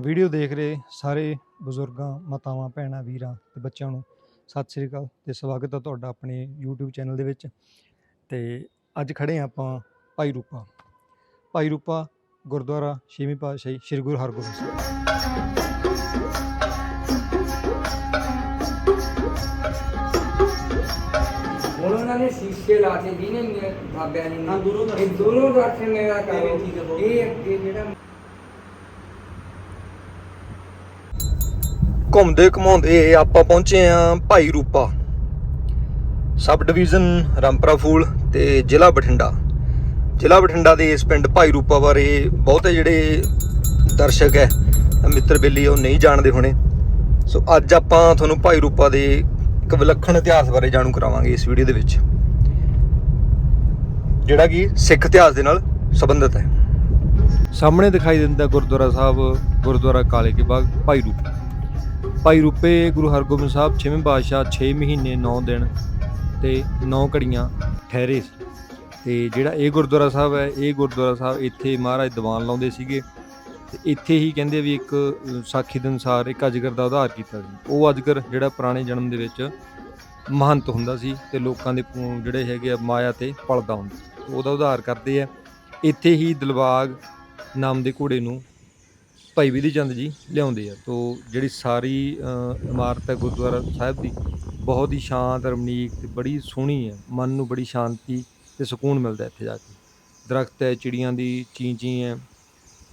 Video ਦੇਖ ਰਹੇ ਸਾਰੇ ਬਜ਼ੁਰਗਾਂ ਮਾਤਾਵਾਂ ਭੈਣਾਂ ਵੀਰਾਂ ਤੇ ਬੱਚਿਆਂ ਨੂੰ ਸਤਿ ਸ੍ਰੀ ਅਕਾਲ ਤੇ ਸਵਾਗਤ ਹੈ ਤੁਹਾਡਾ ਆਪਣੇ YouTube ਚੈਨਲ ਦੇ ਵਿੱਚ ਤੇ ਅੱਜ ਖੜੇ ਹਾਂ ਆਪਾਂ ਭਾਈ ਰੂਪਾ। ਭਾਈ ਰੂਪਾ ਗੁਰਦੁਆਰਾ ਛੇਵੀਂ ਪਾਤਸ਼ਾਹੀ ਸ੍ਰੀ ਗੁਰੂ ਹਰਗੋਬਿੰਦ ਸਾਹਿਬ। ਉਹਨਾਂ ਨੇ ਸ਼ੀਸ਼ੇ ਲਾਤੇ ਜਿਹਨੇ ਬਾਬਿਆਂ ਨੇ ਹਾਂ, ਦੂਰੋਂ ਦਰਸ਼ਨ। ਇਹ ਦੂਰੋਂ ਦਰਸ਼ਨ ਮੇਰਾ ਕਰੋ। ਇਹ ਜਿਹੜਾ ਘੁੰਮਦੇ ਘਮਾਉਂਦੇ ਆਪਾਂ ਪਹੁੰਚੇ ਆਂ ਭਾਈ ਰੂਪਾ। ਸਬ ਡਿਵੀਜ਼ਨ, ਰਾਮਪਰਾ ਫੂਲ ਤੇ ਜ਼ਿਲ੍ਹਾ ਬਠਿੰਡਾ। ਜ਼ਿਲ੍ਹਾ ਬਠਿੰਡਾ ਦੇ ਇਸ ਪਿੰਡ ਭਾਈ ਰੂਪਾ ਬਾਰੇ ਬਹੁਤੇ ਜਿਹੜੇ ਦਰਸ਼ਕ ਹੈ, ਮਿੱਤਰ ਬੇਲੀ, ਉਹ ਨਹੀਂ ਜਾਣਦੇ ਹੋਣੇ। ਸੋ ਅੱਜ ਆਪਾਂ ਤੁਹਾਨੂੰ ਭਾਈ ਰੂਪਾ ਦੇ ਇੱਕ ਵਿਲੱਖਣ ਇਤਿਹਾਸ ਬਾਰੇ ਜਾਣੂ ਕਰਾਵਾਂਗੇ ਇਸ ਵੀਡੀਓ ਦੇ ਵਿੱਚ। ਜਿਹੜਾ ਕਿ ਸਿੱਖ ਇਤਿਹਾਸ ਦੇ ਨਾਲ ਸੰਬੰਧਿਤ ਹੈ। ਸਾਹਮਣੇ ਦਿਖਾਈ ਦਿੰਦਾ ਗੁਰਦੁਆਰਾ ਸਾਹਿਬ, ਗੁਰਦੁਆਰਾ ਕਾਲੇ ਕੇ ਬਾਗ, ਭਾਈ ਰੂਪਾ। ਭਾਈ ਰੂਪੇ ਗੁਰੂ ਹਰਗੋਬਿੰਦ ਸਾਹਿਬ 6ਵੇਂ ਪਾਤਸ਼ਾਹ 6 ਮਹੀਨੇ 9 ਦਿਨ ਤੇ 9 ਘੜੀਆਂ ਠਹਿਰੇ ਸੀ। ਤੇ ਜਿਹੜਾ ਇਹ ਗੁਰਦੁਆਰਾ ਸਾਹਿਬ ਹੈ, ਇਹ ਗੁਰਦੁਆਰਾ ਸਾਹਿਬ ਇੱਥੇ ਮਹਾਰਾਜ ਦੀਵਾਨ ਲਾਉਂਦੇ ਸੀਗੇ ਤੇ ਇੱਥੇ ਹੀ ਕਹਿੰਦੇ ਵੀ ਇੱਕ ਸਾਖੀ ਦੇ ਅਨੁਸਾਰ ਇੱਕ ਅਜਗਰ ਦਾ ਉਧਾਰ ਕੀਤਾ ਸੀ। ਉਹ ਅਜਗਰ ਜਿਹੜਾ ਪੁਰਾਣੇ ਜਨਮ ਦੇ ਵਿੱਚ ਮਹੰਤ ਹੁੰਦਾ ਸੀ ਤੇ ਲੋਕਾਂ ਦੇ ਜਿਹੜੇ ਹੈਗੇ ਆ ਮਾਇਆ ਤੇ ਪਲਦਾ ਹੁੰਦਾ ਸੀ। ਉਹਦਾ ਉਧਾਰ ਕਰਦੇ ਆ। ਇੱਥੇ ਹੀ ਦਿਲਬਾਗ ਨਾਮ ਦੇ ਘੋੜੇ ਨੂੰ ਭਾਈ ਵਿਧੀ ਚੰਦ ਜੀ ਲਿਆਉਂਦੇ ਆ। ਤੋ ਜਿਹੜੀ ਸਾਰੀ ਇਮਾਰਤ ਹੈ ਗੁਰਦੁਆਰਾ ਸਾਹਿਬ ਦੀ, ਬਹੁਤ ਹੀ ਸ਼ਾਂਤ, ਰਮਣੀਕ ਤੇ ਬੜੀ ਸੋਹਣੀ ਹੈ। ਮਨ ਨੂੰ ਬੜੀ ਸ਼ਾਂਤੀ ਤੇ ਸਕੂਨ ਮਿਲਦਾ ਇੱਥੇ ਜਾ ਕੇ। ਦਰਖਤ ਹੈ, ਚਿੜੀਆਂ ਦੀ ਚੀਂ ਚੀਂ ਹੈ।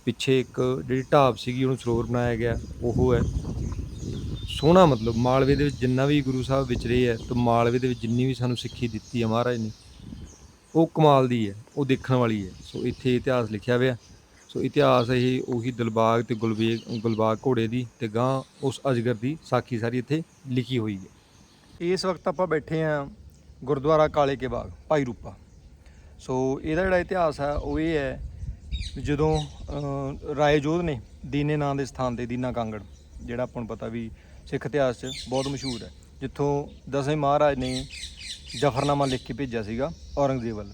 ਪਿੱਛੇ ਇੱਕ ਜਿਹੜੀ ਢਾਬ ਸੀਗੀ, ਉਹਨੂੰ ਸਰੋਵਰ ਬਣਾਇਆ ਗਿਆ, ਉਹ ਹੈ। ਸੋਹਣਾ ਮਤਲਬ, ਮਾਲਵੇ ਦੇ ਵਿੱਚ ਜਿੰਨਾ ਵੀ ਗੁਰੂ ਸਾਹਿਬ ਵਿਚਰੇ ਹੈ, ਤੇ ਮਾਲਵੇ ਦੇ ਵਿੱਚ ਜਿੰਨੀ ਵੀ ਸਾਨੂੰ ਸਿੱਖੀ ਦਿੱਤੀ ਹੈ ਮਹਾਰਾਜ ਨੇ, ਉਹ ਕਮਾਲ ਦੀ ਹੈ, ਉਹ ਦੇਖਣ ਵਾਲੀ ਹੈ। ਸੋ ਇੱਥੇ ਇਤਿਹਾਸ ਲਿਖਿਆ ਹੋਇਆ। ਸੋ ਇਤਿਹਾਸ ਇਹ, ਉਹੀ ਦਿਲਬਾਗ ਤੇ ਗੁਲਬੇਗ ਗੁਲਬਾਗ ਘੋੜੇ ਦੀ ਤੇ ਗਾਂ ਉਸ ਅਜਗਰ ਦੀ ਸਾਖੀ ਸਾਰੀ ਇੱਥੇ ਲਿਖੀ ਹੋਈ ਹੈ। ਇਸ ਵਕਤ ਆਪਾਂ ਬੈਠੇ ਆ ਗੁਰਦੁਆਰਾ ਕਾਲੇ ਕੇ ਬਾਗ, ਭਾਈ ਰੂਪਾ। ਸੋ ਇਹਦਾ ਜਿਹੜਾ ਇਤਿਹਾਸ ਹੈ, ਉਹ ਇਹ ਹੈ ਜਦੋਂ ਰਾਏ ਜੋਧ ਨੇ ਦੀਨੇ ਨਾਂ ਦੇ ਸਥਾਨ ਤੇ ਦੀਨਾ ਕਾਂਗੜ, ਜਿਹੜਾ ਆਪਾਂ ਨੂੰ ਪਤਾ ਵੀ ਸਿੱਖ ਇਤਿਹਾਸ 'ਚ ਬਹੁਤ ਮਸ਼ਹੂਰ ਹੈ, ਜਿੱਥੋਂ ਦਸਵੇਂ ਮਹਾਰਾਜ ਨੇ ਜਫਰਨਾਮਾ ਲਿਖ ਕੇ ਭੇਜਿਆ ਸੀਗਾ ਔਰੰਗਜ਼ੇਬ ਵੱਲ।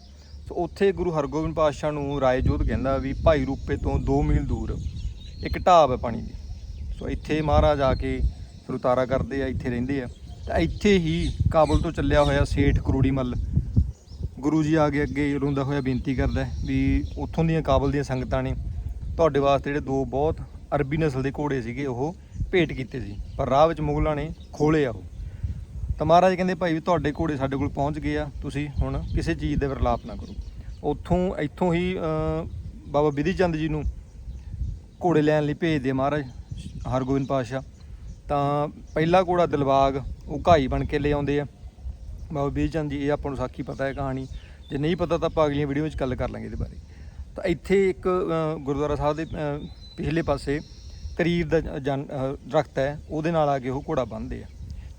ਸੋ ਉੱਥੇ ਗੁਰੂ ਹਰਗੋਬਿੰਦ ਪਾਤਸ਼ਾਹ ਨੂੰ ਰਾਏ ਜੋਧ ਕਹਿੰਦਾ ਵੀ ਭਾਈ ਰੂਪੇ ਤੋਂ 2 ਮੀਲ ਦੂਰ ਇੱਕ ਢਾਬ ਹੈ ਪਾਣੀ ਦੀ। ਸੋ ਇੱਥੇ ਮਹਾਰਾਜ ਆ ਕੇ ਫਿਰ ਉਤਾਰਾ ਕਰਦੇ ਆ, ਇੱਥੇ ਰਹਿੰਦੇ ਆ। ਤਾਂ ਇੱਥੇ ਹੀ ਕਾਬਲ ਤੋਂ ਚੱਲਿਆ ਹੋਇਆ ਸੇਠ ਕਰੂੜੀ ਮੱਲ ਗੁਰੂ ਜੀ ਆ ਕੇ ਅੱਗੇ ਰੋਂਦਾ ਹੋਇਆ ਬੇਨਤੀ ਕਰਦਾ ਵੀ ਉੱਥੋਂ ਦੀਆਂ ਕਾਬਲ ਦੀਆਂ ਸੰਗਤਾਂ ਨੇ ਤੁਹਾਡੇ ਵਾਸਤੇ ਜਿਹੜੇ ਦੋ ਬਹੁਤ ਅਰਬੀ ਨਸਲ ਦੇ ਘੋੜੇ ਸੀਗੇ, ਉਹ ਭੇਟ ਕੀਤੇ ਸੀ। ਪਰ ਰਾਹ ਵਿੱਚ ਮੁਗਲਾਂ ਨੇ ਖੋਲੇ ਆ ਉਹ। ਤਾਂ ਮਹਾਰਾਜ ਕਹਿੰਦੇ ਭਾਈ ਵੀ ਤੁਹਾਡੇ ਘੋੜੇ ਸਾਡੇ ਕੋਲ ਪਹੁੰਚ ਗਏ ਆ, ਤੁਸੀਂ ਹੁਣ ਕਿਸੇ ਚੀਜ਼ ਦੇ ਵਿਰਲਾਪ ਨਾ ਕਰੋ। ਉੱਥੋਂ, ਇੱਥੋਂ ਹੀ ਬਾਬਾ ਵਿਧੀ ਚੰਦ ਜੀ ਨੂੰ ਘੋੜੇ ਲੈਣ ਲਈ ਭੇਜਦੇ ਆ ਮਹਾਰਾਜ, ਹਰਗੋਬਿੰਦ ਪਾਤਸ਼ਾਹ। ਤਾਂ ਪਹਿਲਾ ਘੋੜਾ ਦਿਲਬਾਗ, ਉਹ ਘਾਈ ਬਣ ਕੇ ਲੈ ਆਉਂਦੇ ਆ। ਬਾਬਾ ਵਿਧੀ ਚੰਦ ਜੀ, ਇਹ ਆਪਾਂ ਨੂੰ ਸਾਖੀ ਪਤਾ ਹੈ ਕਹਾਣੀ। ਜੇ ਨਹੀਂ ਪਤਾ ਤਾਂ ਆਪਾਂ ਅਗਲੀਆਂ ਵੀਡੀਓ ਵਿੱਚ ਗੱਲ ਕਰ ਲਾਂਗੇ ਇਹਦੇ ਬਾਰੇ। ਤਾਂ ਇੱਥੇ ਇੱਕ ਗੁਰਦੁਆਰਾ ਸਾਹਿਬ ਦੇ ਪਿਛਲੇ ਪਾਸੇ ਕਰੀਬ ਦਾ ਜਨ ਦਰਖਤ ਹੈ, ਉਹਦੇ ਨਾਲ ਆ ਕੇ ਉਹ ਘੋੜਾ ਬੰਨ੍ਹਦੇ ਆ।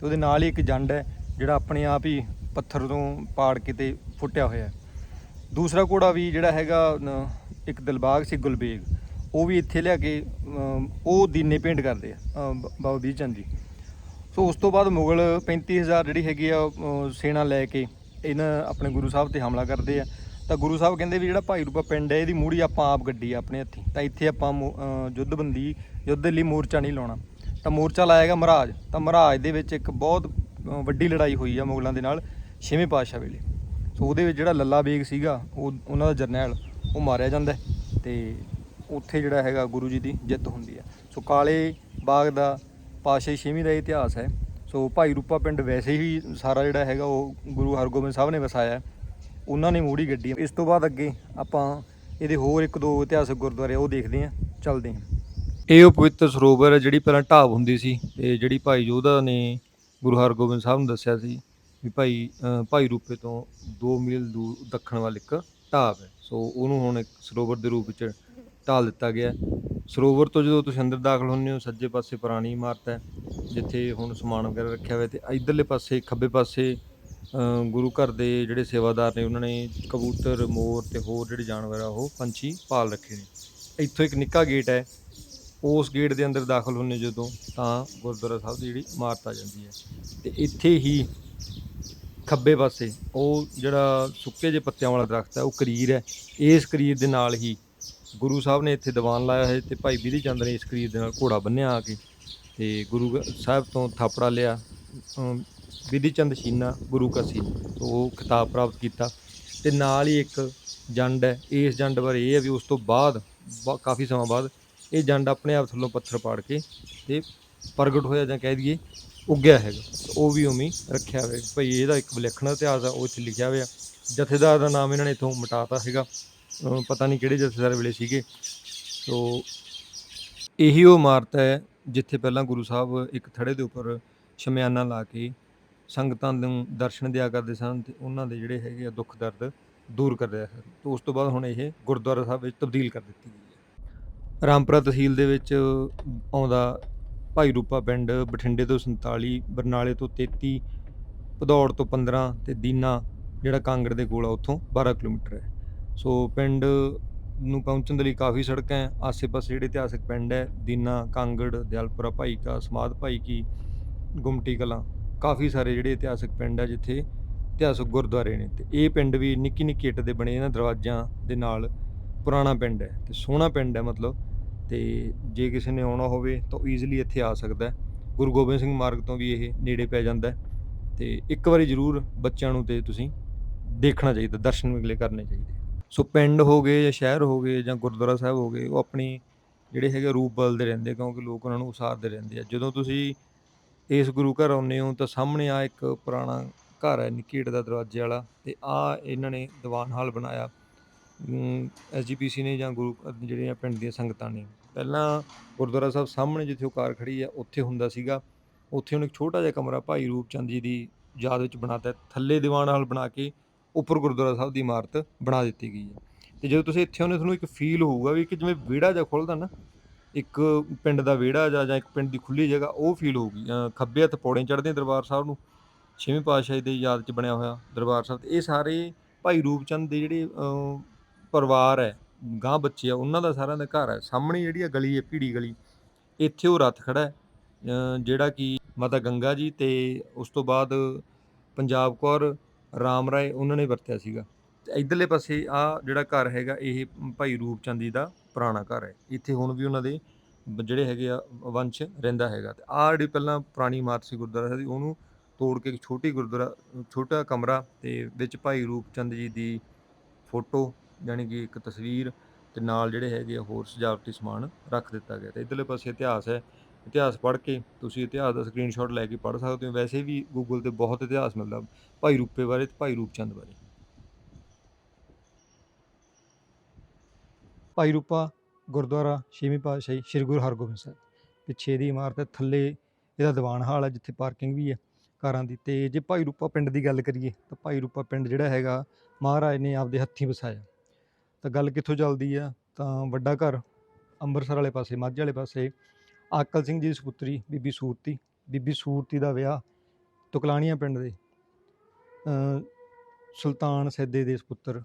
ਤੇ ਉਹਦੇ ਨਾਲ ਹੀ ਇੱਕ ਜੰਡ ਹੈ, ਜਿਹੜਾ ਆਪਣੇ ਆਪ ਹੀ ਪੱਥਰ ਤੋਂ ਪਾੜ ਕੇ ਤੇ ਫੁੱਟਿਆ ਹੋਇਆ ਹੈ। ਦੂਸਰਾ ਘੋੜਾ ਵੀ ਜਿਹੜਾ ਹੈਗਾ ਇੱਕ ਦਿਲਬਾਗ ਸੀ ਗੁਲਬੇਗ। ਉਹ ਵੀ ਇੱਥੇ ਲਿਆ ਕੇ ਉਹ ਦੀਨੇ ਪੇਂਟ ਕਰਦੇ ਆ ਬ- ਬਾਬਾ ਵੀਰ ਚੰਦ ਜੀ। ਸੋ ਉਸ ਤੋਂ ਬਾਅਦ ਮੁਗਲ 35000 ਜਿਹੜੀ ਹੈਗੀ ਆ ਸੈਨਾ ਲੈ ਕੇ ਇਹਨਾਂ ਆਪਣੇ ਗੁਰੂ ਸਾਹਿਬ ਤੇ ਹਮਲਾ ਕਰਦੇ ਆ। ਤਾਂ ਗੁਰੂ ਸਾਹਿਬ ਕਹਿੰਦੇ ਵੀ ਜਿਹੜਾ ਭਾਈ ਰੂਪਾ ਪਿੰਡ ਹੈ, ਇਹਦੀ ਮੂੜੀ ਆਪਾਂ ਆਪ ਗੱਡੀ ਆ ਆਪਣੇ ਹੱਥੀਂ। ਤਾਂ ਇੱਥੇ ਆਪਾਂ ਮੋ- ਯੁੱਧਬੰਦੀ, ਯੁੱਧ ਲਈ ਮੋਰਚਾ ਨਹੀਂ ਲਾਉਣਾ। ਤਾਂ ਮੋਰਚਾ ਲਾਏਗਾ ਮਹਾਰਾਜ। ਤਾਂ ਮਹਾਰਾਜ ਦੇ ਵਿੱਚ ਇੱਕ ਬਹੁਤ ਵੱਡੀ ਲੜਾਈ ਹੋਈ ਆ ਮੁਗਲਾਂ ਦੇ ਨਾਲ ਛੇਵੇਂ ਪਾਤਸ਼ਾਹ ਵੇਲੇ। ਸੋ ਉਹਦੇ ਵਿੱਚ ਜਿਹੜਾ ਲੱਲਾ ਬੇਗ ਸੀਗਾ, ਉਹ, ਉਹਨਾਂ ਦਾ ਜਰਨੈਲ, ਉਹ ਮਾਰਿਆ ਜਾਂਦਾ ਹੈ ਤੇ ਉੱਥੇ ਜਿਹੜਾ ਹੈਗਾ ਗੁਰੂ ਜੀ ਦੀ ਜਿੱਤ ਹੁੰਦੀ ਹੈ ਸੋ ਕਾਲੇ ਬਾਗ ਦਾ ਪਾਸ਼ਾ ਛੇਵੀਂ ਦਾ ਇਤਿਹਾਸ ਹੈ। ਸੋ ਭਾਈ ਰੂਪਾ ਪਿੰਡ ਵੈਸੇ ਹੀ ਸਾਰਾ ਜਿਹੜਾ ਹੈਗਾ ਉਹ ਗੁਰੂ ਹਰਗੋਬਿੰਦ ਸਾਹਿਬ ਨੇ ਵਸਾਇਆ। ਉਹਨਾਂ ਨੇ ਮੂੜੀ ਗੱਡੀ ਇਸ ਤੋਂ ਬਾਅਦ ਅੱਗੇ ਆਪਾਂ ਇਹਦੇ ਹੋਰ ਇੱਕ ਦੋ ਇਤਿਹਾਸਕ ਗੁਰਦੁਆਰੇ ਉਹ ਦੇਖਦੇ ਹਾਂ, ਚੱਲਦੇ ਹਾਂ। ਇਹ ਉਹ ਪਵਿੱਤਰ ਸਰੋਵਰ ਹੈ, ਜਿਹੜੀ ਪਹਿਲਾਂ ਢਾਬ ਹੁੰਦੀ ਸੀ ਤੇ ਜਿਹੜੀ ਭਾਈ ਯੋਧਾ ਨੇ ਗੁਰੂ ਹਰਗੋਬਿੰਦ ਸਾਹਿਬ ਨੂੰ ਦੱਸਿਆ ਸੀ ਵੀ ਭਾਈ ਭਾਈ ਰੂਪੇ ਤੋਂ 2 ਮੀਲ ਦੂਰ ਦੱਖਣ ਵੱਲ ਇੱਕ ਢਾਬ ਹੈ। ਸੋ ਉਹਨੂੰ ਹੁਣ ਇੱਕ ਸਰੋਵਰ ਦੇ ਰੂਪ ਵਿੱਚ ਢਾਲ ਦਿੱਤਾ ਗਿਆ ਸਰੋਵਰ ਤੋਂ ਜਦੋਂ ਤੁਸੀਂ ਅੰਦਰ ਦਾਖਲ ਹੁੰਦੇ ਹੋ, ਸੱਜੇ ਪਾਸੇ ਪੁਰਾਣੀ ਇਮਾਰਤ ਹੈ, ਜਿੱਥੇ ਹੁਣ ਸਮਾਨ ਵਗੈਰਾ ਰੱਖਿਆ ਹੋਇਆ ਤੇ ਇਧਰਲੇ ਪਾਸੇ, ਖੱਬੇ ਪਾਸੇ ਗੁਰੂ ਘਰ ਦੇ ਜਿਹੜੇ ਸੇਵਾਦਾਰ ਨੇ, ਉਹਨਾਂ ਨੇ ਕਬੂਤਰ, ਮੋਰ ਤੇ ਹੋਰ ਜਿਹੜੇ ਜਾਨਵਰ ਆ, ਉਹ ਪੰਛੀ ਪਾਲ ਰੱਖੇ ਨੇ। ਇੱਥੋਂ ਇੱਕ ਨਿੱਕਾ ਗੇਟ ਹੈ ਉਸ ਗੇਟ ਦੇ ਅੰਦਰ ਦਾਖਲ ਹੁੰਨੇ ਜਦੋਂ ਤਾਂ ਗੁਰਦੁਆਰਾ ਸਾਹਿਬ ਦੀ ਜਿਹੜੀ ਇਮਾਰਤ ਆ ਜਾਂਦੀ ਹੈ। ਤੇ ਇੱਥੇ ਹੀ ਖੱਬੇ ਪਾਸੇ ਉਹ ਜਿਹੜਾ ਸੁੱਕੇ ਜਿਹੇ ਪੱਤਿਆਂ ਵਾਲਾ ਦਰਖਤ ਹੈ, ਉਹ ਕਰੀਰ ਹੈ। ਇਸ ਕਰੀਰ ਦੇ ਨਾਲ ਹੀ ਗੁਰੂ ਸਾਹਿਬ ਨੇ ਇੱਥੇ ਦੀਵਾਨ ਲਾਇਆ ਹੈ ਤੇ ਭਾਈ ਬਿਧੀ ਚੰਦ ਨੇ ਇਸ ਕਰੀਰ ਦੇ ਨਾਲ ਘੋੜਾ ਬੰਨਿਆ ਆ ਕੇ ਤੇ ਗੁਰੂ ਗ- ਸਾਹਿਬ ਤੋਂ ਥਾਪੜਾ ਲਿਆ। ਵਿਧੀ ਚੰਦ ਸ਼ੀਨਾ, ਗੁਰੂ ਕਾ ਸੀ ਉਹ ਖਿਤਾਬ ਪ੍ਰਾਪਤ ਕੀਤਾ। ਤੇ ਨਾਲ ਹੀ ਇੱਕ ਜੰਡ ਹੈ। ਇਸ ਜੰਡ ਬਾਰੇ ਇਹ ਹੈ ਵੀ ਉਸ ਤੋਂ ਬਾਅਦ ਕਾਫੀ ਸਮਾਂ ਬਾਅਦ ਇਹ ਜੰਡ ਆਪਣੇ ਆਪ ਥੱਲੋਂ ਪੱਥਰ ਪਾੜ ਕੇ ਤੇ ਪ੍ਰਗਟ ਹੋਇਆ ਜਾਂ ਕਹਿ ਦਈਏ ਉੱਗਿਆ ਹੈਗਾ। ਉਹ ਵੀ ਉਵੇਂ ਰੱਖਿਆ ਹੋਇਆ ਭਈ ਇਹਦਾ ਇੱਕ ਵਿਲੱਖਣ ਇਤਿਹਾਸ ਆ, ਉਹ ਇੱਥੇ ਲਿਖਿਆ ਹੋਇਆ। ਜਥੇਦਾਰ ਦਾ ਨਾਮ ਇਹਨਾਂ ਨੇ ਇਥੋਂ ਮਿਟਾਤਾ ਸੀਗਾ। ਪਤਾ ਨਹੀਂ ਕਿਹੜੇ ਜਥੇਦਾਰ ਵੇਲੇ ਸੀਗੇ। ਸੋ ਇਹੀ ਉਹ ਇਮਾਰਤ ਹੈ ਜਿੱਥੇ ਪਹਿਲਾਂ ਗੁਰੂ ਸਾਹਿਬ ਇੱਕ ਥੜੇ ਦੇ ਉੱਪਰ ਸ਼ਮਿਆਨਾ ਲਾ ਕੇ ਸੰਗਤਾਂ ਨੂੰ ਦਰਸ਼ਨ ਦਿਆ ਕਰਦੇ ਸਨ ਤੇ ਉਹਨਾਂ ਦੇ ਜਿਹੜੇ ਹੈਗੇ ਆ ਦੁੱਖ ਦਰਦ ਦੂਰ ਕਰ ਰਿਹਾ ਹੈ। ਤੇ ਉਸ ਤੋਂ ਬਾਅਦ ਹੁਣ ਇਹ ਗੁਰਦੁਆਰਾ ਸਾਹਿਬ ਵਿੱਚ ਤਬਦੀਲ ਕਰ ਦਿੱਤੀ ਗਈ ਰਾਮਪੁਰਾ ਤਹਿਸੀਲ ਦੇ ਵਿੱਚ ਆਉਂਦਾ ਭਾਈ ਰੂਪਾ ਪਿੰਡ ਬਠਿੰਡੇ ਤੋਂ 47 ਬਰਨਾਲੇ ਤੋਂ 33 ਭਦੌੜ ਤੋਂ 15 ਤੇ ਦੀਨਾ, ਜਿਹੜਾ ਕਾਂਗੜ ਦੇ ਕੋਲ ਆ, ਉੱਥੋਂ 12 ਕਿਲੋਮੀਟਰ ਹੈ। ਸੋ ਪਿੰਡ ਨੂੰ ਪਹੁੰਚਣ ਦੇ ਲਈ ਕਾਫੀ ਸੜਕਾਂ ਹੈ, ਆਸੇ-ਪਾਸੇ ਜਿਹੜੇ ਇਤਿਹਾਸਕ ਪਿੰਡ ਹੈ, ਦੀਨਾ, ਕਾਂਗੜ, ਦਿਆਲਪੁਰਾ ਭਾਈ ਕਾ, ਸਮਾਧ ਭਾਈ ਕੀ, ਗੁਮਟੀ ਕਲਾਂ, ਕਾਫੀ ਸਾਰੇ ਜਿਹੜੇ ਇਤਿਹਾਸਕ ਪਿੰਡ ਹੈ ਜਿੱਥੇ ਇਤਿਹਾਸਕ ਗੁਰਦੁਆਰੇ ਨੇ। ਤੇ ਇਹ ਪਿੰਡ ਵੀ ਨਿੱਕੀ ਨਿੱਕੀ ਇੱਟ ਦੇ ਬਣੇ ਇਹਨਾਂ ਦਰਵਾਜ਼ਿਆਂ ਦੇ ਨਾਲ ਪੁਰਾਣਾ ਪਿੰਡ ਹੈ। ਤੇ ਸੋਹਣਾ ਪਿੰਡ ਹੈ ਮਤਲਬ। ਤੇ ਜੇ ਕਿਸੇ ਨੇ ਆਉਣਾ ਹੋਵੇ ਤਾਂ ਈਜ਼ੀਲੀ ਇੱਥੇ ਆ ਸਕਦਾ ਹੈ। ਗੁਰੂ ਗੋਬਿੰਦ ਸਿੰਘ ਮਾਰਗ ਤੋਂ ਵੀ ਇਹ ਨੇੜੇ ਪੈ ਜਾਂਦਾ ਹੈ ਤੇ ਇੱਕ ਵਾਰੀ ਜ਼ਰੂਰ ਬੱਚਿਆਂ ਨੂੰ ਤੇ ਤੁਸੀਂ ਦੇਖਣਾ ਚਾਹੀਦਾ ਦਰਸ਼ਨ ਮਿਲੇ ਕਰਨੇ ਚਾਹੀਦੇ ਸੋ ਪਿੰਡ ਹੋ ਗਏ ਜਾਂ ਸ਼ਹਿਰ ਹੋ ਗਏ ਜਾਂ ਗੁਰਦੁਆਰਾ ਸਾਹਿਬ ਹੋ ਗਏ ਉਹ ਆਪਣੀ ਜਿਹੜੇ ਹੈਗੇ ਰੂਪ ਬਦਲਦੇ ਰਹਿੰਦੇ ਕਿਉਂਕਿ ਲੋਕ ਉਹਨਾਂ ਨੂੰ ਉਸਾਰਦੇ ਰਹਿੰਦੇ ਆ। ਜਦੋਂ ਤੁਸੀਂ ਇਸ ਗੁਰੂ ਘਰ ਆਉਂਦੇ ਹੋ ਤਾਂ ਸਾਹਮਣੇ ਆ ਇੱਕ ਪੁਰਾਣਾ ਘਰ ਹੈ ਨਿੱਕੀ ਦਾ ਦਰਵਾਜ਼ੇ ਵਾਲਾ ਤੇ ਆ ਇਹਨਾਂ ਨੇ ਦੀਵਾਨ ਹਾਲ ਬਣਾਇਆ। ਐਸਜੀਪੀਸੀ ਨੇ ਜਾਂ ਗੁਰੂ ਅ, ਜਿਹੜੀਆਂ ਪਿੰਡ ਦੀਆਂ ਸੰਗਤਾਂ ਨੇ। ਪਹਿਲਾਂ ਗੁਰਦੁਆਰਾ ਸਾਹਿਬ ਸਾਹਮਣੇ ਜਿੱਥੇ ਉਹ ਕਾਰ ਖੜੀ ਆ ਉੱਥੇ ਹੁੰਦਾ ਸੀਗਾ। ਉੱਥੇ ਉਹਨੇ ਇੱਕ ਛੋਟਾ ਜਿਹਾ ਕਮਰਾ ਭਾਈ ਰੂਪ ਚੰਦ ਜੀ ਦੀ ਯਾਦ ਵਿੱਚ ਬਣਾਤਾ ਥੱਲੇ ਦੀਵਾਨ ਹਾਲ ਬਣਾ ਕੇ ਉੱਪਰ ਗੁਰਦੁਆਰਾ ਸਾਹਿਬ ਦੀ ਇਮਾਰਤ ਬਣਾ ਦਿੱਤੀ ਗਈ ਹੈ ਤੇ ਜਦੋਂ ਤੁਸੀਂ ਇੱਥੇ ਆਉਂਦੇ ਹੋ, ਤੁਹਾਨੂੰ ਇੱਕ ਫੀਲ ਹੋਊਗਾ ਵੀ ਕਿ ਜਿਵੇਂ ਵਿਹੜਾ ਜਿਹਾ ਖੁੱਲਦਾ ਨਾ ਇੱਕ ਪਿੰਡ ਦਾ ਵਿਹੜਾ ਜਾਂ ਜਾਂ ਇੱਕ ਪਿੰਡ ਦੀ ਖੁੱਲੀ ਜਗ੍ਹਾ ਉਹ ਫੀਲ ਹੋਊਗੀ। ਅ, ਖੱਬੇ ਹੱਥ ਪੌੜੀਆਂ ਚੜ੍ਹਦੇ ਦਰਬਾਰ ਸਾਹਿਬ ਨੂੰ ਛੇਵੇਂ ਪਾਤਸ਼ਾਹੀ ਦੇ ਯਾਦ 'ਚ ਬਣਿਆ ਹੋਇਆ ਦਰਬਾਰ ਸਾਹਿਬ। ਤੇ ਇਹ ਸਾਰੇ ਭਾਈ ਰੂਪ ਚੰਦ ਦੇ ਜਿਹੜੇ ਅ, ਪਰਿਵਾਰ ਹੈ ਗਾਂ ਬੱਚੇ ਆ, ਉਹਨਾਂ ਦਾ ਸਾਰਿਆਂ ਦਾ ਘਰ ਹੈ ਸਾਹਮਣੇ ਜਿਹੜੀ ਆ ਗਲੀ ਹੈ ਭੀੜੀ ਗਲੀ, ਇੱਥੇ ਉਹ ਰੱਥ ਖੜਾ ਹੈ। ਜਿਹੜਾ ਕਿ ਮਾਤਾ ਗੰਗਾ ਜੀ ਤੇ ਉਸ ਤੋਂ ਬਾਅਦ ਪੰਜਾਬ ਕੌਰ, ਰਾਮ ਰਾਏ ਉਹਨਾਂ ਨੇ ਵਰਤਿਆ ਸੀਗਾ। ਤੇ ਇਧਰਲੇ ਪਾਸੇ ਆ ਜਿਹੜਾ ਘਰ ਹੈਗਾ, ਇਹ ਭਾਈ ਰੂਪ ਚੰਦ ਜੀ ਦਾ ਪੁਰਾਣਾ ਘਰ ਹੈ। ਇੱਥੇ ਹੁਣ ਵੀ ਉਹਨਾਂ ਦੇ ਜਿਹੜੇ ਹੈਗੇ ਆ, ਵੰਸ਼ ਰਹਿੰਦਾ ਹੈਗਾ। ਤੇ ਆ ਜਿਹੜੀ ਪਹਿਲਾਂ ਪੁਰਾਣੀ ਇਮਾਰਤ ਸੀ ਗੁਰਦੁਆਰਾ ਸਾਹਿਬ ਦੀ ਉਹਨੂੰ ਤੋੜ ਕੇ ਇੱਕ ਛੋਟੀ ਗੁਰਦੁਆਰਾ, ਛੋਟਾ ਕਮਰਾ ਤੇ ਵਿੱਚ ਭਾਈ ਰੂਪ ਚੰਦ ਜੀ ਦੀ ਫੋਟੋ ਯਾਨੀ ਕਿ ਇੱਕ ਤਸਵੀਰ ਤੇ ਨਾਲ ਜਿਹੜੇ ਹੈਗੇ ਆ ਹੋਰ ਸਜਾਵਟੀ ਸਮਾਨ ਰੱਖ ਦਿੱਤਾ ਗਿਆ ਤੇ ਇਧਰਲੇ ਪਾਸੇ ਇਤਿਹਾਸ ਹੈ। ਇਤਿਹਾਸ ਪੜ੍ਹ ਕੇ ਤੁਸੀਂ ਇਤਿਹਾਸ ਦਾ ਸਕਰੀਨਸ਼ਾਟ ਲੈ ਕੇ ਪੜ੍ਹ ਸਕਦੇ ਹੋ। ਵੈਸੇ ਵੀ ਗੂਗਲ ਤੇ ਬਹੁਤ ਇਤਿਹਾਸ ਮਿਲਦਾ, ਭਾਈ ਰੂਪੇ ਬਾਰੇ ਤੇ ਭਾਈ ਰੂਪ ਚੰਦ ਬਾਰੇ। ਭਾਈ ਰੂਪਾ, ਗੁਰਦੁਆਰਾ ਛੇਵੀਂ ਪਾਤਸ਼ਾਹੀ ਸ੍ਰੀ ਗੁਰੂ ਹਰਗੋਬਿੰਦ ਸਾਹਿਬ। ਪਿੱਛੇ ਦੀ ਇਮਾਰਤ ਥੱਲੇ ਇਹਦਾ ਦੀਵਾਨ ਹਾਲ ਹੈ, ਜਿੱਥੇ ਪਾਰਕਿੰਗ ਵੀ ਹੈ ਕਾਰਾਂ ਦੀ। ਤੇ ਜੇ ਭਾਈ ਰੂਪਾ ਪਿੰਡ ਦੀ ਗੱਲ ਕਰੀਏ, ਤਾਂ ਭਾਈ ਰੂਪਾ ਪਿੰਡ ਜਿਹੜਾ ਹੈਗਾ, ਮਹਾਰਾਜ ਨੇ ਆਪਦੇ ਹੱਥੀਂ ਵਸਾਇਆ। ਤਾਂ ਗੱਲ ਕਿੱਥੋਂ ਚੱਲਦੀ ਆ? ਤਾਂ ਵੱਡਾ ਘਰ, ਅੰਮ੍ਰਿਤਸਰ ਵਾਲੇ ਪਾਸੇ, ਮਾਝੇ ਵਾਲੇ ਪਾਸੇ। ਆਕਲ ਸਿੰਘ ਜੀ ਦੀ ਸੁਪੁੱਤਰੀ ਬੀਬੀ ਸੂਰਤੀ। ਬੀਬੀ ਸੂਰਤੀ ਦਾ ਵਿਆਹ ਤੁਕਲਾਣੀਆਂ ਪਿੰਡ ਦੇ ਸੁਲਤਾਨ ਸੈਦੇ ਦੇ ਸੁਪੁੱਤਰ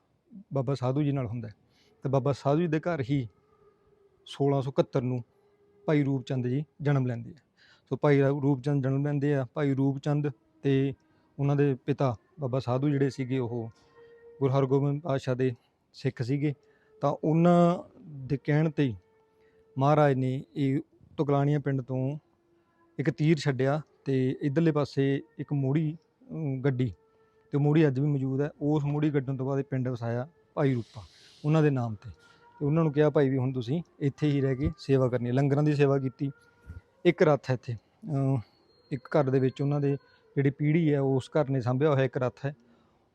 ਬਾਬਾ ਸਾਧੂ ਜੀ ਨਾਲ ਹੁੰਦਾ ਹੈ। ਤੇ ਬਾਬਾ ਸਾਧੂ ਜੀ ਦੇ ਘਰ ਹੀ 1671 ਨੂੰ ਭਾਈ ਰੂਪਚੰਦ ਜੀ ਜਨਮ ਲੈਂਦੇ ਆ। ਸੋ ਭਾਈ ਰਾ- ਰੂਪਚੰਦ ਜਨਮ ਲੈਂਦੇ ਆ। ਭਾਈ ਰੂਪਚੰਦ ਤੇ ਉਹਨਾਂ ਦੇ ਪਿਤਾ ਬਾਬਾ ਸਾਧੂ ਜਿਹੜੇ ਸੀਗੇ ਉਹ ਗੁਰੂ ਹਰਗੋਬਿੰਦ ਪਾਤਸ਼ਾਹ ਦੇ ਸਿੱਖ ਸੀਗੇ ਤਾਂ ਉਹਨਾਂ ਦੇ ਕਹਿਣ ਤੇ ਹੀ ਮਹਾਰਾਜ ਨੇ ਇਹ ਤੁਕਲਾਣੀਆਂ ਪਿੰਡ ਤੋਂ ਇੱਕ ਤੀਰ ਛੱਡਿਆ ਤੇ ਇਧਰਲੇ ਪਾਸੇ ਇੱਕ ਮੋੜੀ ਅਮ, ਗੱਡੀ ਤੇ ਮੋੜੀ ਅੱਜ ਵੀ ਮੌਜੂਦ ਹੈ। ਉਸ ਮੋੜੀ ਗੱਡਣ ਤੋਂ ਬਾਅਦ ਇਹ ਪਿੰਡ ਵਸਾਇਆ ਭਾਈ ਰੂਪਾ ਉਹਨਾਂ ਦੇ ਨਾਮ ਤੇ। ਤੇ ਉਹਨਾਂ ਨੂੰ ਕਿਹਾ ਭਾਈ ਵੀ ਹੁਣ ਤੁਸੀਂ ਇੱਥੇ ਹੀ ਰਹਿ ਕੇ ਸੇਵਾ ਕਰਨੀ ਹੈ। ਲੰਗਰਾਂ ਦੀ ਸੇਵਾ ਕੀਤੀ। ਇੱਕ ਰੱਥ ਹੈ ਇੱਥੇ ਇੱਕ ਘਰ ਦੇ ਵਿੱਚ ਉਹਨਾਂ ਦੇ ਜਿਹੜੀ ਪੀੜ੍ਹੀ ਹੈ ਉਸ ਘਰ ਨੇ ਸਾਂਭਿਆ ਹੋਇਆ ਇੱਕ ਰੱਥ ਹੈ।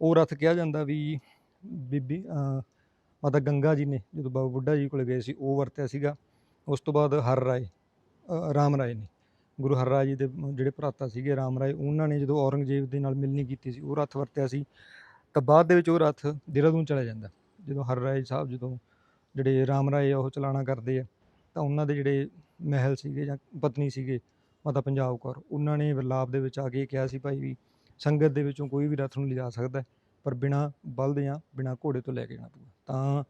ਉਹ ਰੱਥ ਕਿਹਾ ਜਾਂਦਾ ਵੀ ਬੀਬੀ ਮਾਤਾ ਗੰਗਾ ਜੀ ਨੇ ਜਦੋਂ ਬਾਬਾ ਬੁੱਢਾ ਜੀ ਕੋਲ ਗਏ ਸੀ, ਉਹ ਵਰਤਿਆ ਸੀਗਾ। ਉਸ ਤੋਂ ਬਾਅਦ ਹਰ ਰਾਏ ਰਾਮ ਰਾਏ ਨੇ। ਗੁਰੂ ਹਰ ਰਾਏ ਜੀ ਦੇ ਜਿਹੜੇ ਭਰਾਤਾ ਸੀਗੇ ਰਾਮ ਰਾਏ, ਉਹਨਾਂ ਨੇ ਜਦੋਂ ਔਰੰਗਜ਼ੇਬ ਦੇ ਨਾਲ ਮਿਲਣੀ ਕੀਤੀ ਸੀ, ਉਹ ਰੱਥ ਵਰਤਿਆ ਸੀ। ਤਾਂ ਬਾਅਦ ਦੇ ਵਿੱਚ ਉਹ ਰੱਥ ਦੇਹਰਾਦੂਨ ਚਲਾ ਜਾਂਦਾ। ਜਦੋਂ ਹਰ ਰਾਏ ਸਾਹਿਬ ਜਦੋਂ ਜਿਹੜੇ ਰਾਮ ਰਾਏ ਆ, ਉਹ ਚਲਾਣਾ ਕਰਦੇ ਆ, ਤਾਂ ਉਹਨਾਂ ਦੇ ਜਿਹੜੇ ਮਹਿਲ ਸੀਗੇ ਜਾਂ ਪਤਨੀ ਸੀਗੇ, ਮਾਤਾ ਪੰਜਾਬ ਕੌਰ, ਉਹਨਾਂ ਨੇ ਵਿਰਲਾਪ ਦੇ ਵਿੱਚ ਆ ਕੇ ਕਿਹਾ ਸੀ ਭਾਈ ਵੀ ਸੰਗਤ ਦੇ ਵਿੱਚੋਂ ਕੋਈ ਵੀ ਰੱਥ ਨੂੰ ਲਿਜਾ ਸਕਦਾ ਪਰ ਬਿਨਾ ਬਲਦ ਜਾਂ ਬਿਨਾ ਘੋੜੇ ਤੋਂ ਲੈ ਕੇ ਜਾਣਾ ਪਊਗਾ। ਤਾਂ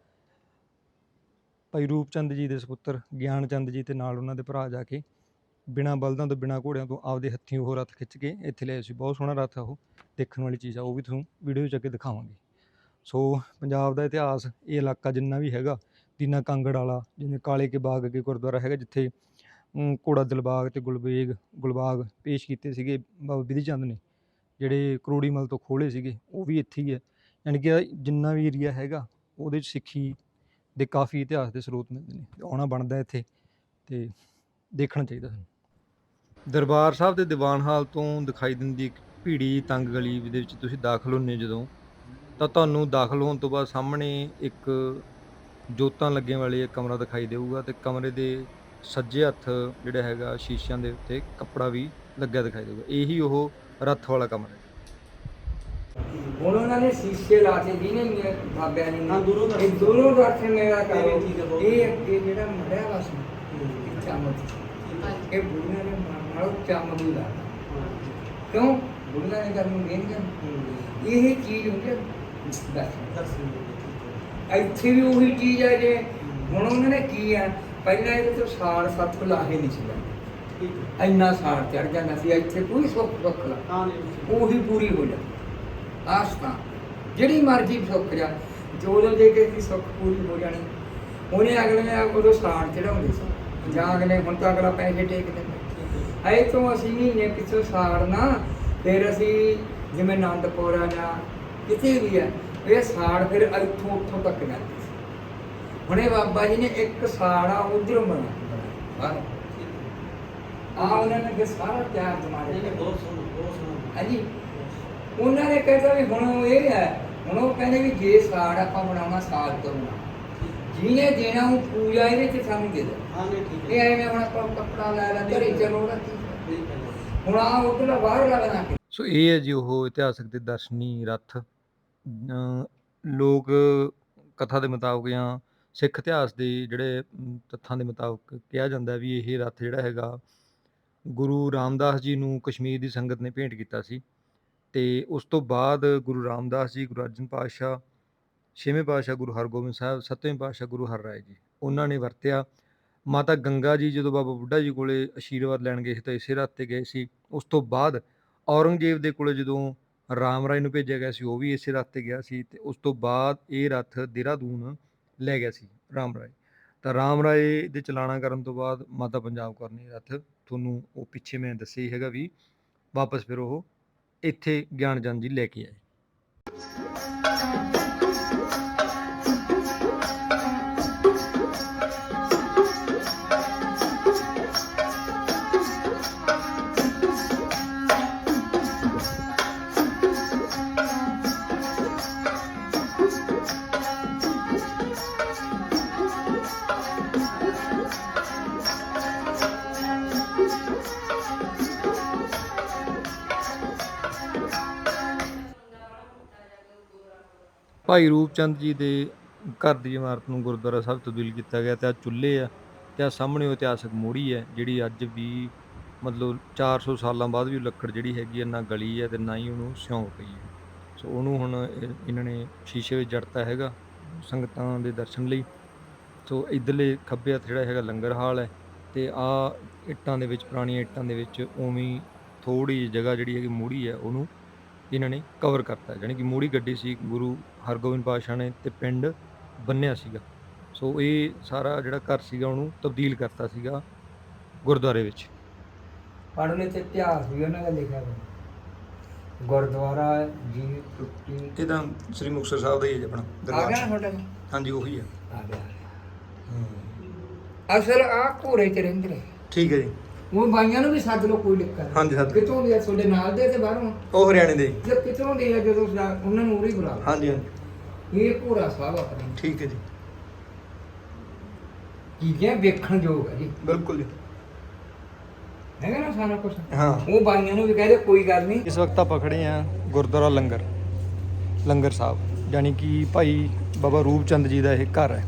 ਭਾਈ ਰੂਪਚੰਦ ਜੀ ਦੇ ਸੁਪੁੱਤਰ ਗਿਆਨ ਚੰਦ ਜੀ ਤੇ ਨਾਲ ਉਹਨਾਂ ਦੇ ਭਰਾ ਜਾ ਕੇ ਬਿਨਾ ਬਲਦਾਂ ਤੋਂ ਬਿਨਾ ਘੋੜਿਆਂ ਤੋਂ ਆਪਦੇ ਹੱਥੀਂ ਉਹ ਰੱਥ ਖਿੱਚ ਕੇ ਇੱਥੇ ਲਿਆਏ ਸੀ। ਬਹੁਤ ਸੋਹਣਾ ਰੱਥ ਆ ਉਹ ਦੇਖਣ ਵਾਲੀ ਚੀਜ਼ ਆ। ਉਹ ਵੀ ਤੁਹਾਨੂੰ ਵੀਡੀਓ 'ਚ ਅੱਗੇ ਦਿਖਾਵਾਂਗੇ। ਸੋ ਪੰਜਾਬ ਦਾ ਇਤਿਹਾਸ ਇਹ ਇਲਾਕਾ ਜਿੰਨਾ ਵੀ ਹੈਗਾ ਦੀਨਾ ਕਾਂਗੜ ਵਾਲਾ ਜਿਵੇਂ ਕਾਲੇ ਕੇ ਬਾਗ ਅੱਗੇ ਗੁਰਦੁਆਰਾ ਹੈਗਾ ਜਿੱਥੇ ਅਮ, ਘੋੜਾ ਦਿਲਬਾਗ ਤੇ ਗੁਲਬੇਗ ਗੁਲਬਾਗ ਪੇਸ਼ ਕੀਤੇ ਸੀਗੇ ਬਾਬਾ ਬਿਧੀ ਚੰਦ ਨੇ। ਜਿਹੜੇ ਕਰੋੜੀਮਲ ਤੋਂ ਖੋਲੇ ਸੀਗੇ, ਉਹ ਵੀ ਇੱਥੇ ਹੀ ਹੈ। ਯਾਨੀ ਕਿ ਜਿੰਨਾ ਵੀ ਏਰੀਆ ਹੈਗਾ, ਉਹਦੇ 'ਚ ਸਿੱਖੀ ਦੇ ਕਾਫੀ ਇਤਿਹਾਸ ਦੇ ਸਰੋਤ ਮਿਲਦੇ ਨੇ। ਆਉਣਾ ਬਣਦਾ ਇੱਥੇ ਤੇ ਦੇਖਣਾ ਚਾਹੀਦਾ ਸਾਨੂੰ। ਦਰਬਾਰ ਸਾਹਿਬ ਦੇ ਦੀਵਾਨ ਹਾਲ ਤੋਂ ਦਿਖਾਈ ਦਿੰਦੀ ਇੱਕ ਭੀੜੀ ਤੰਗ ਗਲੀ ਦੇ ਵਿੱਚ ਤੁਸੀਂ ਦਾਖਲ ਹੁੰਦੇ ਜਦੋਂ, ਤਾਂ ਤੁਹਾਨੂੰ ਦਾਖਲ ਹੋਣ ਤੋਂ ਬਾਅਦ ਸਾਹਮਣੇ ਇੱਕ ਜੋਤਾਂ ਲੱਗੀਆਂ ਵਾਲੀ ਇੱਕ ਕਮਰਾ ਦਿਖਾਈ ਦੇਊਗਾ ਤੇ ਕਮਰੇ ਦੇ ਸੱਜੇ ਹੱਥ ਜਿਹੜਾ ਹੈਗਾ ਸ਼ੀਸ਼ਿਆਂ ਦੇ ਉੱਤੇ ਕੱਪੜਾ ਵੀ ਲੱਗਿਆ ਦਿਖਾਈ ਦੇਊਗਾ। ਇਹੀ ਉਹ ਰੱਥ ਵਾਲਾ ਕਮਰਾ ਹੁਣ ਉਹਨਾਂ ਨੇ ਸ਼ੀਸ਼ੇ ਲਾਤੇ ਜੀ ਨੇ ਮੇਰੇ ਬਾਬਿਆਂ ਨੇ। ਹਾਂ, ਦੋਨੋਂ ਦਰਸ਼ਨ। ਇਹ ਦੋਨੋਂ ਦਰਸ਼ਨ ਮੇਰਾ ਕਰੋ। ਇਹ ਇਹ ਜਿਹੜਾ ਮੜਿਆ ਇਹ ਬੁੜੀਆਂ ਨੇ ਮਾਰੋ ਚਮ ਦੀ ਲਾ ਕਿਉਂ? ਬੁੜੀਆਂ ਨੇ ਕਰਨ ਨੂੰ ਦੇਣ ਇਹ ਚੀਜ਼ ਹੁੰਦੀ ਹੈ ਦਰਸ਼ਨ ਇੱਥੇ ਵੀ ਉਹੀ ਚੀਜ਼ ਹੈ ਜੇ। ਹੁਣ ਉਹਨਾਂ ਨੇ ਕੀ ਹੈ ਪਹਿਲਾਂ ਇਹਦੇ ਤੋਂ ਸਾੜ ਸੱਤ ਲਾਹੇ ਨਹੀਂ ਸੀ। ਇੰਨਾ ਸਾੜ ਚੜ ਜਾਂਦਾ ਸੀ ਇੱਥੇ ਕੋਈ ਸੁੱਖ ਸੁੱਖ ਲਾ ਉਹੀ ਪੂਰੀ ਹੋ ਜਾ ਆਸ ਤਾਂ ਜਿਹੜੀ ਮਰਜ਼ੀ ਸੁੱਖ ਜਾ ਜੋ ਜੋ ਦੇ ਕੇ ਦੀ ਸੁੱਖ ਪੂਰੀ ਹੋ ਜਾਣੀ। ਉਹਨੇ ਅਗਲੇ ਨੇ ਉਦੋਂ ਸਾੜ ਚੜਾਉਂਦੇ ਸੀ। ਜਾਂ ਅਗਲੇ ਹੁਣ ਤਾਂ ਅਗਲਾ ਪੈਸੇ ਟੇਕ ਦਿੰਦਾ। ਐ ਤੋਂ ਅਸੀਂ ਮਹੀਨੇ ਪਿੱਛੋਂ ਸਾੜਨਾ ਫਿਰ ਅਸੀਂ ਜਿਵੇਂ ਆਨੰਦਪੁਰਾ ਜਾਂ ਕਿਤੇ ਵੀ ਆ ਇਹ ਸਾੜ ਫਿਰ ਇੱਥੋਂ ਉੱਥੋਂ ਤੱਕ ਜਾਂਦੀ ਸੀ। ਹੁਣੇ ਬਾਬਾ ਜੀ ਨੇ ਇੱਕ ਸਾੜਾ ਉਧਰੋਂ ਬਣਾ ਬਾਹਰ ਆ ਉਹਨਾਂ ਨੇ ਅੱਗੇ ਸਾਰਾ ਤਿਆਰ ਜਮਾਰੇ ਹਾਂਜੀ। ਉਹਨਾਂ ਨੇ ਕਹਿੰਦਾ ਵੀ ਹੁਣ ਉਹ ਇਹ ਹੈ ਹੁਣ ਉਹ ਕਹਿੰਦੇ ਵੀ ਜੇ ਸਾੜ ਆਪਾਂ ਬਣਾਉਣਾ ਸਾਲ ਤੋਂ ਬਣਾ ਜਿਹਨੇ ਦੇਣਾ ਉਹ ਪੂਜਾ ਇਹਦੇ ਚ ਸਾਨੂੰ ਦੇ ਦੇ ਇਹ ਐਵੇਂ ਹੁਣ ਆਪਾਂ ਕੱਪੜਾ ਲੈ ਲੈ ਘਰੇ ਚਲੋ ਨਾ ਹੁਣ ਆ ਉਧਰਲਾ ਬਾਹਰ ਬਣਾ ਕੇ ਸੋ ਇਹ ਹੈ ਜੀ ਉਹ ਇਤਿਹਾਸਕ ਤੇ ਦਰਸ਼ਨੀ ਰੱਥ। ਅਮ ਲੋਕ ਕਥਾ ਦੇ ਮੁਤਾਬਕ ਜਾਂ ਸਿੱਖ ਇਤਿਹਾਸ ਦੇ ਜਿਹੜੇ ਤੱਥਾਂ ਦੇ ਮੁਤਾਬਕ ਕਿਹਾ ਜਾਂਦਾ ਵੀ ਇਹ ਰੱਥ ਜਿਹੜਾ ਹੈਗਾ ਗੁਰੂ ਰਾਮਦਾਸ ਜੀ ਨੂੰ ਕਸ਼ਮੀਰ ਦੀ ਸੰਗਤ ਨੇ ਭੇਂਟ ਕੀਤਾ ਸੀ ਤੇ ਉਸ ਤੋਂ ਬਾਅਦ ਗੁਰੂ ਰਾਮਦਾਸ ਜੀ, ਗੁਰੂ ਅਰਜਨ ਪਾਤਸ਼ਾਹ, ਛੇਵੇਂ ਪਾਤਸ਼ਾਹ ਗੁਰੂ ਹਰਗੋਬਿੰਦ ਸਾਹਿਬ, ਸੱਤਵੇਂ ਪਾਤਸ਼ਾਹ ਗੁਰੂ ਹਰਰਾਏ ਜੀ, ਉਹਨਾਂ ਨੇ ਵਰਤਿਆ। ਮਾਤਾ ਗੰਗਾ ਜੀ ਜਦੋਂ ਬਾਬਾ ਬੁੱਢਾ ਜੀ ਕੋਲੇ ਆਸ਼ੀਰਵਾਦ ਲੈਣ ਗਏ ਸੀ ਤਾਂ ਇਸੇ ਰਾਤ ਤੇ ਗਏ ਸੀ। ਉਸ ਤੋਂ ਬਾਅਦ ਔਰੰਗਜ਼ੇਬ ਦੇ ਕੋਲੇ ਜਦੋਂ ਰਾਮ ਰਾਏ ਨੂੰ ਭੇਜਿਆ ਗਿਆ ਸੀ, ਉਹ ਵੀ ਇਸੇ ਰੱਥ ਤੇ ਗਿਆ ਸੀ ਤੇ ਉਸ ਤੋਂ ਬਾਅਦ ਇਹ ਰੱਥ ਦੇਹਰਾਦੂਨ ਲੈ ਗਿਆ ਸੀ ਰਾਮ ਰਾਏ। ਤਾਂ ਰਾਮ ਰਾਏ ਦੇ ਚਲਾਣਾ ਕਰਨ ਤੋਂ ਬਾਅਦ ਮਾਤਾ ਪੰਜਾਬ ਕੌਰ ਨੇ ਰੱਥ ਤੁਹਾਨੂੰ ਉਹ ਪਿੱਛੇ ਮੈਂ ਦੱਸਿਆ ਹੀ ਹੈਗਾ ਵੀ ਵਾਪਸ ਫਿਰ ਉਹ ਇੱਥੇ ਗਿਆਨਚੰਦ ਜੀ ਲੈ ਕੇ ਆਏ। ਭਾਈ ਰੂਪਚੰਦ ਜੀ ਦੇ ਘਰ ਦੀ ਇਮਾਰਤ ਨੂੰ ਗੁਰਦੁਆਰਾ ਸਾਹਿਬ ਤਬਦੀਲ ਕੀਤਾ ਗਿਆ ਤੇ ਆ ਚੁੱਲ੍ਹੇ ਆ ਤੇ ਆ ਸਾਹਮਣੇ ਉਹ ਇਤਿਹਾਸਕ ਮੋੜੀ ਹੈ, ਜਿਹੜੀ ਅੱਜ ਵੀ ਮਤਲਬ 400 ਸਾਲਾਂ ਬਾਅਦ ਵੀ ਉਹ ਲੱਕੜ ਜਿਹੜੀ ਹੈਗੀ ਆ, ਨਾ ਗਲੀ ਹੈ ਤੇ ਨਾ ਹੀ ਉਹਨੂੰ ਸਿਉਂਕ ਪਈ ਹੈ ਸੋ ਉਹਨੂੰ ਹੁਣ ਇਹਨਾਂ ਨੇ ਸ਼ੀਸ਼ੇ ਵਿੱਚ ਜੜਤਾ ਹੈਗਾ ਸੰਗਤਾਂ ਦੇ ਦਰਸ਼ਨ ਲਈ। ਸੋ ਇਧਰਲੇ ਖੱਬੇ ਹੱਥ ਜਿਹੜਾ ਹੈਗਾ ਲੰਗਰ ਹਾਲ ਹੈ ਤੇ ਆ ਇੱਟਾਂ ਦੇ ਵਿੱਚ, ਪੁਰਾਣੀਆਂ ਇੱਟਾਂ ਦੇ ਵਿੱਚ ਉਵੇਂ ਥੋੜੀ ਜਿਹੀ ਜਗ੍ਹਾ ਜਿਹੜੀ ਹੈਗੀ ਮੋੜੀ ਹੈ, ਉਹਨੂੰ ਇਹਨਾਂ ਨੇ ਕਵਰ ਕਰਤਾ ਜਾਣੀ ਕਿ ਮੋੜੀ ਗੱਡੀ ਸੀ ਗੁਰੂ ਹਰਗੋਬਿੰਦ ਪਾਤਸ਼ਾਹ ਨੇ ਤੇ ਪਿੰਡ ਬੰਨਿਆ ਸੀਗਾ। ਸੋ ਇਹ ਸਾਰਾ ਜਿਹੜਾ ਘਰ ਸੀਗਾ ਉਹਨੂੰ ਤਬਦੀਲ ਕਰਤਾ ਸੀਗਾ ਗੁਰਦੁਆਰੇ ਵਿੱਚ। ਪੜ੍ਹਨੇ ਤੇ ਇਤਿਹਾਸ ਵੀ ਉਹਨਾਂ ਦਾ ਲਿਖਿਆ ਹੋਇਆ। ਗੁਰਦੁਆਰਾ ਜੀ ਟੁੱਟੀ ਇਹ ਤਾਂ ਸ੍ਰੀ ਮੁਕਤਸਰ ਸਾਹਿਬ ਦਾ ਹੀ ਹੈ ਆਪਣਾ ਆ ਗਿਆ ਨਾ ਤੁਹਾਡਾ? ਹਾਂਜੀ ਉਹੀ ਹੈ ਆ ਗਿਆ। ਅਸਲ ਆ ਘੋੜੇ ਚ ਰਹਿੰਦੇ ਨੇ। ਠੀਕ ਹੈ ਜੀ। ਉਹ ਬਾਈਆਂ ਨੂੰ ਵੀ ਸੱਦ ਲੋ ਕੋਈ ਦਿੱਕਤ। ਹਾਂਜੀ, ਹਾਂਜੀ। ਕਿਤੋਂ ਦੇ ਆ ਤੁਹਾਡੇ ਨਾਲ ਦੇ ਤੇ ਬਾਹਰੋਂ? ਉਹ ਹਰਿਆਣੇ ਦੇ ਜੇ ਕਿਤੋਂ ਦੇ ਆ ਜਦੋਂ ਉਹਨਾਂ ਨੂੰ ਉਰੀ ਬੁਲਾ ਲਓ। ਹਾਂਜੀ ਹਾਂਜੀ। ਇਹ ਘੋੜਾ ਸਾਹਿਬ ਆਪਣਾ। ਠੀਕ ਹੈ ਜੀ। ਚੀਜ਼ਾਂ ਵੇਖਣ ਯੋਗ ਹੈ ਜੀ। ਬਿਲਕੁਲ ਜੀ। ਹੈਗਾ ਨਾ ਸਾਰਾ ਕੁਝ ਹਾਂ। ਉਹ ਬਾਈਆਂ ਨੂੰ ਵੀ ਕਹਦੇ ਕੋਈ ਗੱਲ ਨਹੀਂ। ਇਸ ਵਕਤ ਆਪਾਂ ਖੜੇ ਆ ਗੁਰਦੁਆਰਾ ਲੰਗਰ ਲੰਗਰ ਸਾਹਿਬ। ਯਾਨੀ ਕਿ ਭਾਈ ਬਾਬਾ ਰੂਪਚੰਦ ਜੀ ਦਾ ਇਹ ਘਰ ਹੈ।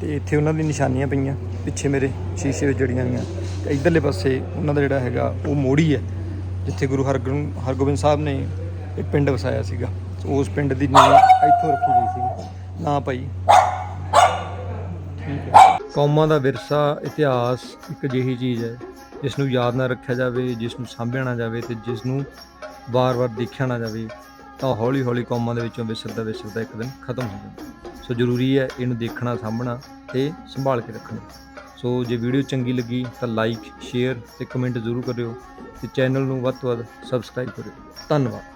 ਤੇ ਇੱਥੇ ਉਹਨਾਂ ਦੀ ਨਿਸ਼ਾਨੀਆਂ ਪਈਆਂ ਪਿੱਛੇ ਮੇਰੇ ਸ਼ੀਸ਼ੇ ਵਿੱਚ ਜੜੀਆਂ ਹੋਈਆਂ। ਇਧਰਲੇ ਪਾਸੇ ਉਹਨਾਂ ਦਾ ਜਿਹੜਾ ਹੈਗਾ, ਉਹ ਮੋੜੀ ਹੈ, ਜਿੱਥੇ ਗੁਰੂ ਹਰਗੋਬਿੰਦ ਹਰਗੋਬਿੰਦ ਸਾਹਿਬ ਨੇ ਇਹ ਪਿੰਡ ਵਸਾਇਆ ਸੀਗਾ। ਉਸ ਪਿੰਡ ਦੀ ਨੀਂਹ ਇੱਥੋਂ ਰੱਖੀ ਗਈ ਸੀ। ਨਾ ਭਾਈ। ਠੀਕ ਹੈ। ਕੌਮਾਂ ਦਾ ਵਿਰਸਾ ਇਤਿਹਾਸ ਇੱਕ ਅਜਿਹੀ ਚੀਜ਼ ਹੈ, ਜਿਸ ਨੂੰ ਯਾਦ ਨਾ ਰੱਖਿਆ ਜਾਵੇ, ਜਿਸ ਨੂੰ ਸਾਂਭਿਆ ਨਾ ਜਾਵੇ ਤੇ ਜਿਸ ਨੂੰ ਵਾਰ-ਵਾਰ ਦੇਖਿਆ ਨਾ ਜਾਵੇ, ਤਾਂ ਹੌਲੀ-ਹੌਲੀ ਕੌਮਾਂ ਦੇ ਵਿੱਚੋਂ ਵਿਸਰਦਾ ਵਿਸਰਦਾ ਇੱਕ ਦਿਨ ਖਤਮ ਹੋ ਜਾਂਦਾ। ਸੋ ਸੋ ਜ਼ਰੂਰੀ ਹੈ ਇਹਨੂੰ ਦੇਖਣਾ, ਸਾਂਭਣਾ ਤੇ ਸੰਭਾਲ ਕੇ ਰੱਖਣਾ। ਸੋ ਜੇ ਵੀਡੀਓ ਚੰਗੀ ਲੱਗੀ ਤਾਂ ਲਾਈਕ ਸ਼ੇਅਰ ਤੇ ਕਮੈਂਟ ਜ਼ਰੂਰ ਕਰਿਓ ਤੇ ਚੈਨਲ ਨੂੰ ਵੱਧ ਤੋਂ ਵੱਧ ਸਬਸਕ੍ਰਾਈਬ ਕਰਿਓ। ਧੰਨਵਾਦ।